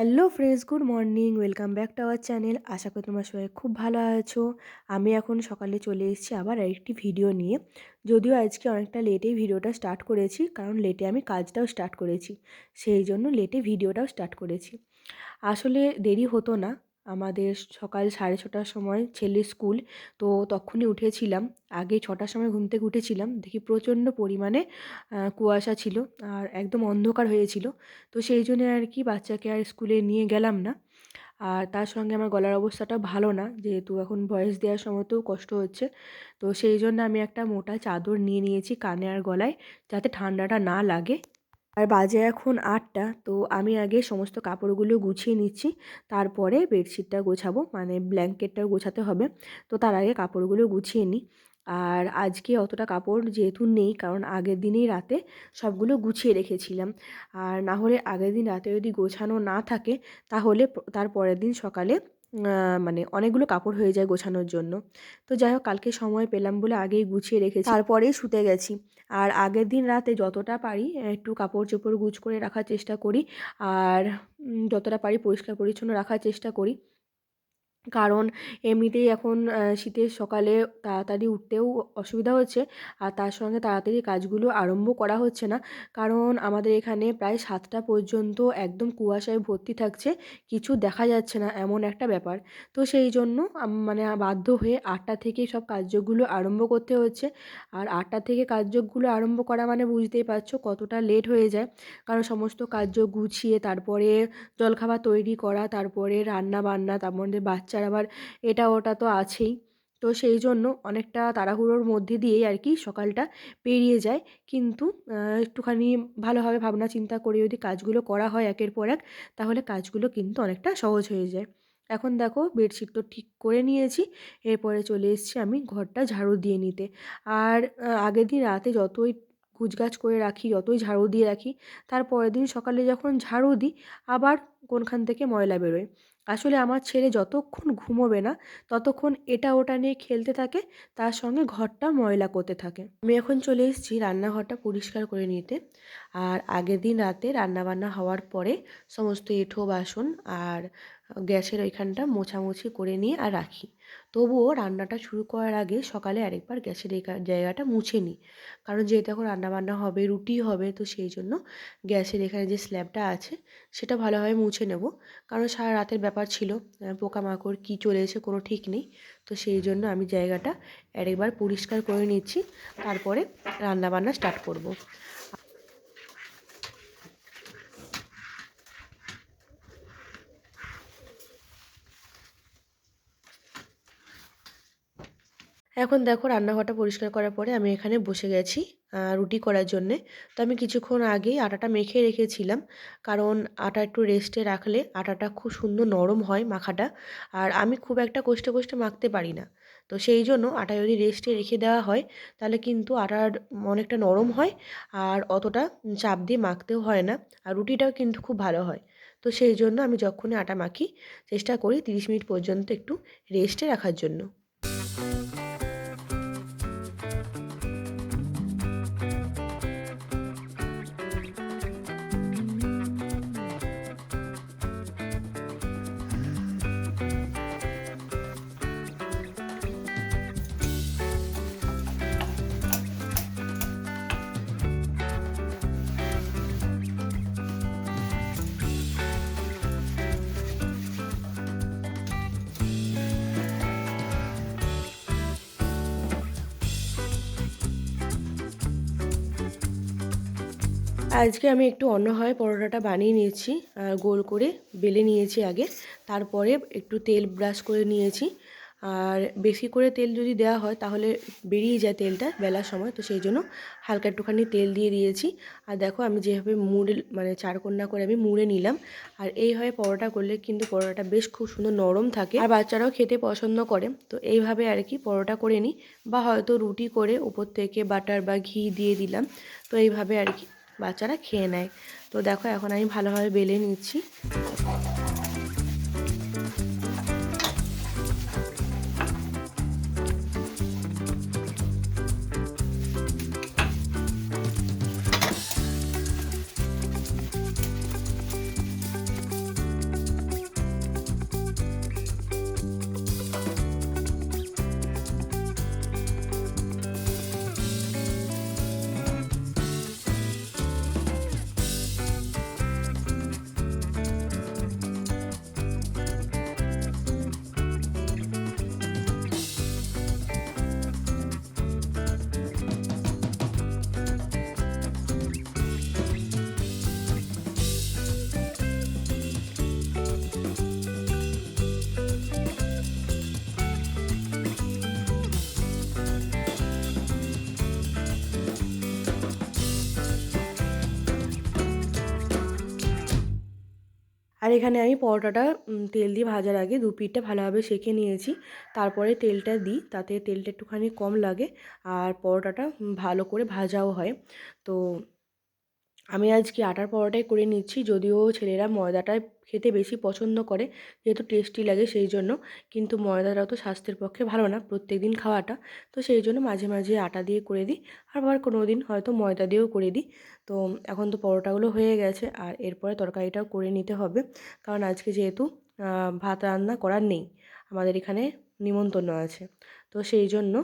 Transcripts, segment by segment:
Hello friends, good morning, welcome back to our channel. আশা করি তোমার সবাই খুব ভালো আছো। আমি এখন সকালে চলে এসেছি আবার আরেকটি ভিডিও নিয়ে। যদিও আজকে অনেকটা লেটেই ভিডিওটা স্টার্ট করেছি, কারণ লেটে আমি কাজটাও স্টার্ট করেছি। সেই জন্য লেটে ভিডিওটাও স্টার্ট করেছি। আসলে দেরি হতো না আমাদের সকাল সাড়ে ছটার সময় ছেলের স্কুল, তো তখনই উঠেছিলাম। আগে ছটার সময় ঘুম থেকে উঠেছিলাম। দেখি প্রচণ্ড পরিমাণে কুয়াশা ছিল আর একদম অন্ধকার হয়েছিল। তো সেই জন্য আর কি বাচ্চাকে আর স্কুলে নিয়ে গেলাম না। আর তার সঙ্গে আমার গলার অবস্থাটা ভালো না, যেহেতু এখন ভয়েস দেওয়ার সময়তেও কষ্ট হচ্ছে। তো সেই জন্য আমি একটা মোটা চাদর নিয়ে নিয়েছি কানে আর গলায়, যাতে ঠান্ডাটা না লাগে। আর বাজে এখন আটটা, তো আমি আগে সমস্ত কাপড়গুলো গুছিয়ে নিচ্ছি। তারপরে বেডশিটটা গোছাবো মানে ব্ল্যাঙ্কেটটাও গোছাতে হবে। তো তার আগে কাপড়গুলো গুছিয়ে নিই। আর আজকে অতটা কাপড় যেহেতু নেই, কারণ আগের দিনেই রাতে সবগুলো গুছিয়ে রেখেছিলাম। আর না হলে আগের দিন রাতে যদি গোছানো না থাকে, তাহলে তার পরের দিন সকালে মানে অনেকগুলো কাপড় হয়ে যায় গোছানোর জন্য। তো যাই হোক, কালকে সময় পেলাম বলে আগেই গুছিয়ে রেখেছি। তারপরেই শুতে গেছি। আর আগের দিন রাতে যতটা পারি, একটু কাপড় চোপড় গুছ করে রাখার চেষ্টা করি। আর যতটা পারি পরিষ্কার পরিচ্ছন্ন রাখার চেষ্টা করি। কারণ এমনিতেই এখন শীতের সকালে তাড়াতাড়ি উঠতেও অসুবিধা হচ্ছে আর তার সঙ্গে তাড়াতাড়ি কাজগুলো আরম্ভ করা হচ্ছে না। কারণ আমাদের এখানে প্রায় সাতটা পর্যন্ত একদম কুয়াশায় ভর্তি থাকছে, কিছু দেখা যাচ্ছে না এমন একটা ব্যাপার। তো সেই জন্য মানে বাধ্য হয়ে আটটা থেকেই সব কার্যগুলো আরম্ভ করতে হচ্ছে। আর আটটা থেকে কার্যগুলো আরম্ভ করা মানে বুঝতেই পারছ কতটা লেট হয়ে যায়। কারণ সমস্ত কার্য গুছিয়ে তারপরে জলখাবার তৈরি করা, তারপরে রান্না বান্না তার মধ্যে বাচ্চা বাচ্চার আবার এটা ওটা তো আছেই। তো সেই জন্য অনেকটা তাড়াহুড়োর মধ্যে দিয়েই আর কি সকালটা পেরিয়ে যায়। কিন্তু একটুখানি ভালোভাবে ভাবনা চিন্তা করে যদি কাজগুলো করা হয় একের পর এক, তাহলে কাজগুলো কিন্তু অনেকটা সহজ হয়ে যায়। এখন দেখো বেডশিট তো ঠিক করে নিয়েছি, এরপরে চলে এসেছি আমি ঘরটা ঝাড়ু দিয়ে নিতে। আর আগের দিন রাতে যতই গুছগাছ করে রাখি, যতই ঝাড়ু দিয়ে রাখি, তার পরের দিন সকালে যখন ঝাড়ু দিই, আবার কোনখান থেকে ময়লা বেরোয়। আসলে আমার ছেলে যতক্ষণ ঘুমোবে না, ততক্ষণ এটা ওটা নিয়ে খেলতে থাকে, তার সঙ্গে ঘরটা ময়লা করতে থাকে। আমি এখন চলে এসেছি রান্নাঘরটা পরিষ্কার করে নিতে। আর আগের দিন রাতে রান্নাবান্না হওয়ার পরে সমস্ত এঁঠো বাসন আর গ্যাসের ওইখানটা মোছামুছি করে নিয়ে আর রাখি। তবুও রান্নাটা শুরু করার আগে সকালে আরেকবার গ্যাসের এই জায়গাটা মুছে নিই। কারণ যেহেতু এখন রান্নাবান্না হবে, রুটি হবে, তো সেই জন্য গ্যাসের এখানে যে স্ল্যাবটা আছে, সেটা ভালোভাবে মুছে নেব। কারণ সারা রাতের ব্যাপার ছিল পোকামাকড় কী চলে এসে কোনো ঠিক নেই। তো সেই জন্য আমি জায়গাটা আরেকবার পরিষ্কার করে নিচ্ছি। তারপরে রান্নাবান্না স্টার্ট করব। এখন দেখো রান্নাঘরটা পরিষ্কার করার পরে আমি এখানে বসে গেছি রুটি করার জন্যে। তো আমি কিছুক্ষণ আগেই আটাটা মেখে রেখেছিলাম, কারণ আটা একটু রেস্টে রাখলে আটাটা খুব সুন্দর নরম হয় মাখাটা, আর আমি খুব একটা কষ্টে কষ্টে মাখতে পারি না। তো সেই জন্য আটা যদি রেস্টে রেখে দেওয়া হয়, তাহলে কিন্তু আটার অনেকটা নরম হয় আর অতটা চাপ দিয়ে মাখতেও হয় না, আর রুটিটাও কিন্তু খুব ভালো হয়। তো সেই জন্য আমি যখনই আটা মাখি, চেষ্টা করি তিরিশ মিনিট পর্যন্ত একটু রেস্টে রাখার জন্য। আজকে আমি একটু অন্যভাবে পরোটাটা বানিয়ে নিয়েছি গোল করে বেলে নিয়েছি আগে। তারপরে একটু তেল ব্রাশ করে নিয়েছি। আর বেশি করে তেল যদি দেওয়া হয় তাহলে বেরিয়ে যায় তেলটা বেলার সময়, তো সেই জন্য হালকা একটুখানি তেল দিয়ে দিয়েছি। আর দেখো আমি যেভাবে মুড়ে মানে চারকোনা করে আমি মুড়ে নিলাম। আর এইভাবে পরোটা করলে কিন্তু পরোটাটা বেশ খুব সুন্দর নরম থাকে। আর বাচ্চারাও খেতে পছন্দ করে, তো এইভাবে আর কি পরোটা করে নিই। বা হয়তো রুটি করে উপর থেকে বাটার বা ঘি দিয়ে দিলাম, তো এইভাবে আর কি বাচ্চারা খেয়ে নেয়। তো দেখো এখন আমি ভালোভাবে বেলে নিচ্ছি। আর এখানে আমি পরোটাটা তেল দিয়ে ভাজার আগে দু পিঠটা ভালোভাবে সেঁকে নিয়েছি। তারপরে তেলটা দিই, তাতে তেলটা একটুখানি কম লাগে আর পরোটাটা ভালো করে ভাজাও হয়। তো আমি আজকে আটার পরোটাই করে নিচ্ছি, যদিও ছেলেরা ময়দাটা খেতে বেশি পছন্দ করে, যেহেতু টেস্টি লাগে সেই জন্য কিন্তু ময়দাটা তো স্বাস্থ্যের পক্ষে ভালো না প্রত্যেক দিন খাওয়াটা। তো সেই জন্য মাঝে মাঝে আটা দিয়ে করে দিই। আর আবার কোনো দিন হয়তো ময়দা দিয়েও করে দিই। তো এখন তো পরোটাগুলো হয়ে গেছে, আর এরপরে তরকারিটাও করে নিতে হবে। কারণ আজকে যেহেতু ভাত রান্না করার নেই, আমাদের এখানে নিমন্ত্রণ আছে। তো সেই জন্য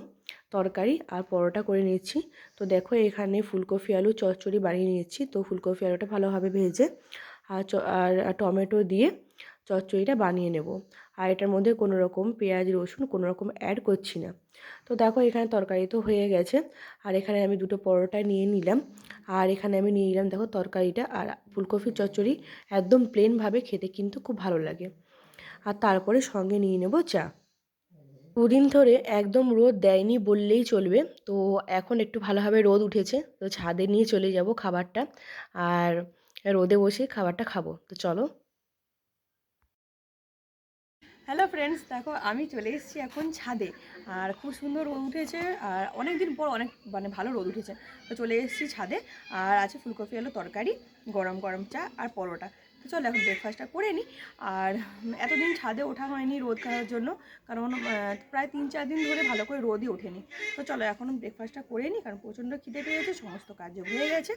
তরকারি আর পরোটা করে নিচ্ছি। তো দেখো এখানে ফুলকপি আলু চচ্চড়ি বানিয়ে নিচ্ছি। তো ফুলকপি আলুটা ভালোভাবে ভেজে আর চ- আর টমেটো দিয়ে চচ্চড়িটা বানিয়ে নেব। আর এটার মধ্যে কোনো রকম পেঁয়াজ, রসুন কোনো রকম অ্যাড করছি না। তো দেখো এখানে তরকারি তো হয়ে গেছে। আর এখানে আমি দুটো পরোটা নিয়ে নিলাম। আর এখানে আমি নিয়ে নিলাম দেখো তরকারিটা। আর ফুলকপির চচ্চড়ি একদম প্লেনভাবে খেতে কিন্তু খুব ভালো লাগে। আর তারপরে সঙ্গে নিয়ে নেব চা। দুদিন ধরে একদম রোদ দেয়নি বললেই চলবে। তো এখন একটু ভালোভাবে রোদ উঠেছে। তো ছাদে নিয়ে চলে যাব খাবারটা। আর রোদে বসে খাবারটা খাব। তো চলো। হ্যালো ফ্রেন্ডস দেখো আমি চলে এসেছি এখন ছাদে। আর খুব সুন্দর রোদ উঠেছে আর অনেক দিন পর অনেক মানে ভালো রোদ উঠেছে। তো চলে এসেছি ছাদে। আর আছে ফুলকপি আলু তরকারি, গরম গরম চা আর পরোটা। চলো এখন ব্রেকফাস্টটা করে নিই আর এতদিন ছাদে ওঠা হয়নি রোদ খাওয়ার জন্য, কারণ প্রায় তিন চার দিন ধরে ভালো করে রোদই ওঠেনি। তো চলো এখন ব্রেকফাস্টটা করে নিই কারণ প্রচণ্ড খিদে পেয়েছে, সমস্ত কাজ হয়ে গেছে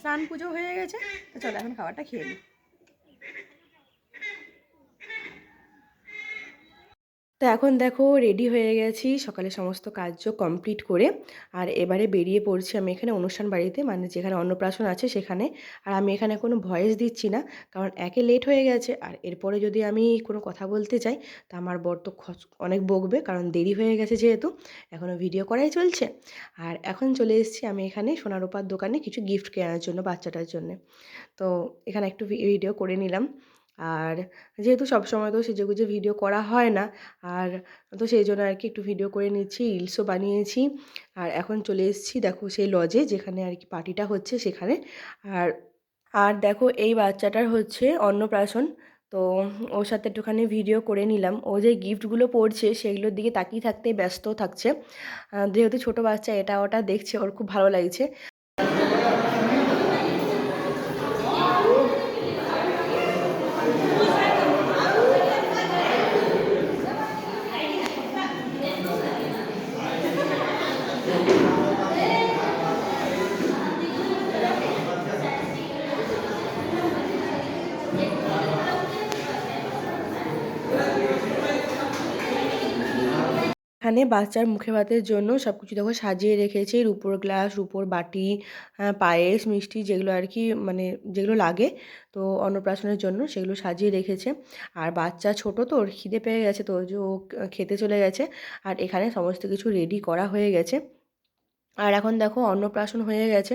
স্নান পুজো হয়ে গেছে। তো চলো এখন খাবারটা খেয়ে নিই তো এখন দেখো রেডি হয়ে গেছি সকালে সমস্ত কার্য কমপ্লিট করে। আর এবারে বেরিয়ে পড়ছি আমি এখানে অনুষ্ঠান বাড়িতে মানে যেখানে অন্নপ্রাশন আছে সেখানে। আর আমি এখানে কোনো ভয়েস দিচ্ছি না, কারণ একে লেট হয়ে গেছে। আর এরপরে যদি আমি কোনো কথা বলতে চাই তা আমার বর তো অনেক বকবে, কারণ দেরি হয়ে গেছে যেহেতু এখনও ভিডিও করাই চলছে। আর এখন চলে এসেছি আমি এখানে সোনারূপার দোকানে কিছু গিফট কেনার জন্য, বাচ্চাটার জন্য। তো এখানে একটু ভিডিও করে নিলাম। আর যেহেতু সবসময় তো সেজেগুজে ভিডিও করা হয় না, আর তো সেই জন্য আর কি একটু ভিডিও করে নিচ্ছি রিলসও বানিয়েছি। আর এখন চলে এসেছি দেখো সেই লজে যেখানে আর কি পার্টিটা হচ্ছে সেখানে। আর আর দেখো এই বাচ্চাটার হচ্ছে অন্নপ্রাশন, তো ওর সাথে একটুখানি ভিডিও করে নিলাম। ও যে গিফটগুলো পড়ছে সেগুলোর দিকে তাকিয়ে থাকতে ব্যস্ত থাকছে। যেহেতু ছোটো বাচ্চা এটা ওটা দেখছে, ওর খুব ভালো লাগছে। এখানে বাচ্চার মুখে ভাতের জন্য সব কিছু দেখো সাজিয়ে রেখেছে। রুপোর গ্লাস, রুপোর বাটি পায়েস, মিষ্টি যেগুলো আর কি মানে যেগুলো লাগে। তো অন্নপ্রাশনের জন্য সেগুলো সাজিয়ে রেখেছে। আর বাচ্চা ছোট তো, ওর খিদে পেয়ে গেছে তো যে ও খেতে চলে গেছে। আর এখানে সমস্ত কিছু রেডি করা হয়ে গেছে। আর এখন দেখো অন্নপ্রাশন হয়ে গেছে।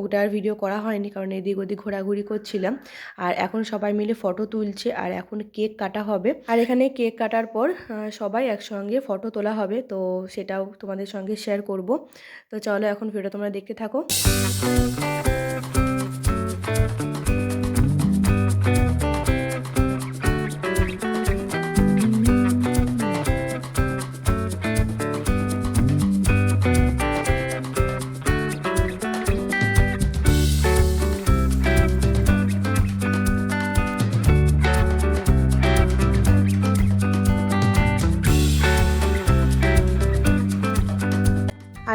ওটার ওটা আর ভিডিও করা হয়নি কারণ এদিক ওদিক ঘোরাঘুরি করছিলাম। আর এখন সবাই মিলে ফটো তুলছে আর এখন কেক কাটা হবে। আর এখানে কেক কাটার পর সবাই একসঙ্গে ফটো তোলা হবে। তো সেটাও তোমাদের সঙ্গে শেয়ার করব। তো চলো এখন ভিডিও তোমরা দেখতে থাকো।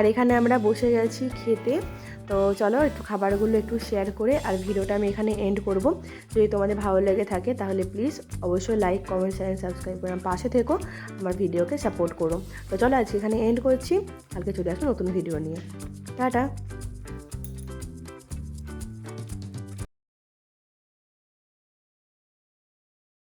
আর এখানে আমরা বসে গেছি খেতে। তো চলো একটু খাবারগুলো একটু শেয়ার করে আর ভিডিওটা আমি এখানে এন্ড করব। যদি তোমাদের ভালো লেগে থাকে তাহলে প্লিজ অবশ্যই লাইক কমেন্ট শেয়ার সাবস্ক্রাইব করে পাশে থেকো, আমার ভিডিওকে সাপোর্ট করো। তো চলো আজকে এখানে এন্ড করছি। কালকে চলে আসব নতুন ভিডিও নিয়ে। টাটা।